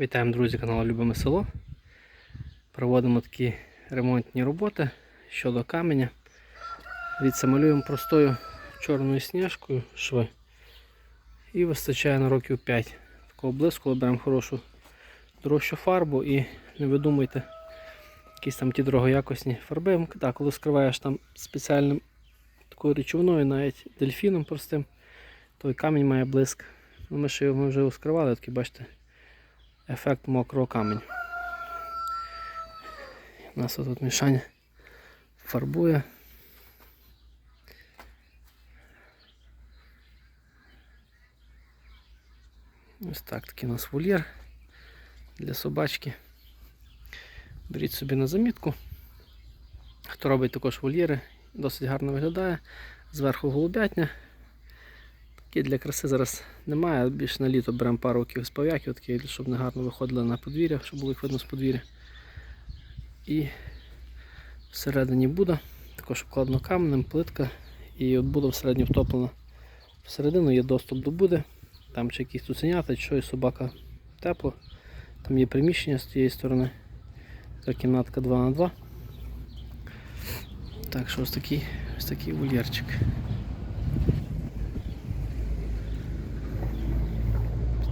Вітаємо, друзі, каналу Любиме село. Проводимо такі ремонтні роботи щодо каменя. Відсамалюємо простою чорною сніжкою шви. І вистачає на років 5. Такого блиску беремо хорошу дорожчу фарбу і не видумуйте якісь там ті дорогоякісні фарби. Так, коли скриваєш там спеціальним такою речовиною, навіть дельфіном простим, той камінь має блиск. Ну, Ми ще його вже його скривали, такий, бачите, ефект мокрого каменю. У нас тут мішання фарбує. Ось так такий у нас вольєр для собачки. Беріть собі на замітку. Хто робить також вольєри, досить гарно виглядає. Зверху голубятня. Такі для краси зараз немає, більш на літо беремо пару якихось пав'яків, такі, щоб не гарно виходили на подвір'я, щоб було їх видно з подвір'я. І всередині буде, також обкладено каменем, плитка, і от буде всередині втоплена. Всередину є доступ до буди, там чи якісь цуценята, що і собака тепло. Там є приміщення з тієї сторони. Така кімнатка 2 на 2 Так що ось такий, ось такий вольєрчик.